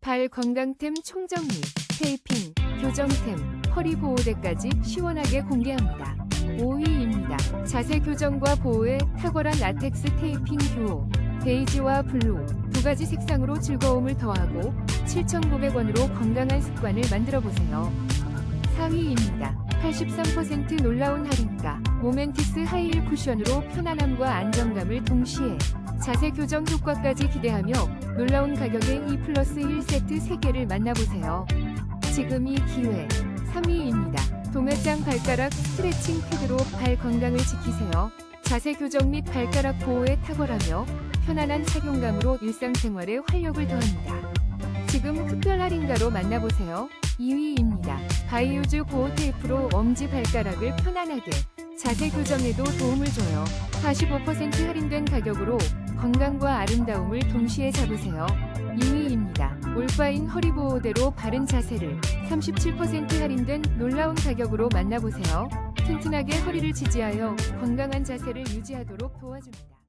발 건강템 총정리, 테이핑, 교정템, 허리 보호대까지 시원하게 공개합니다. 5위입니다. 자세 교정과 보호에 탁월한 라텍스 테이핑 듀오, 베이지와 블루 두 가지 색상으로 즐거움을 더하고 7,900원으로 건강한 습관을 만들어 보세요. 4위입니다. 83% 놀라운 할인가 모멘티스 하이힐 쿠션으로 편안함과 안정감을 동시에 자세 교정 효과까지 기대하며 놀라운 가격에 2 플러스 1 세트 3개를 만나보세요. 지금 이 기회 3위입니다. 도매장 발가락 스트레칭 패드로 발 건강을 지키세요. 자세 교정 및 발가락 보호에 탁월하며 편안한 착용감으로 일상생활에 활력을 더합니다. 지금 특별 할인가로 만나보세요. 2위입니다. 바이오즈 보호 테이프로 엄지 발가락을 편안하게 자세 교정에도 도움을 줘요. 45% 할인된 가격으로 건강과 아름다움을 동시에 잡으세요. 2위입니다. 올바인 허리 보호대로 바른 자세를 37% 할인된 놀라운 가격으로 만나보세요. 튼튼하게 허리를 지지하여 건강한 자세를 유지하도록 도와줍니다.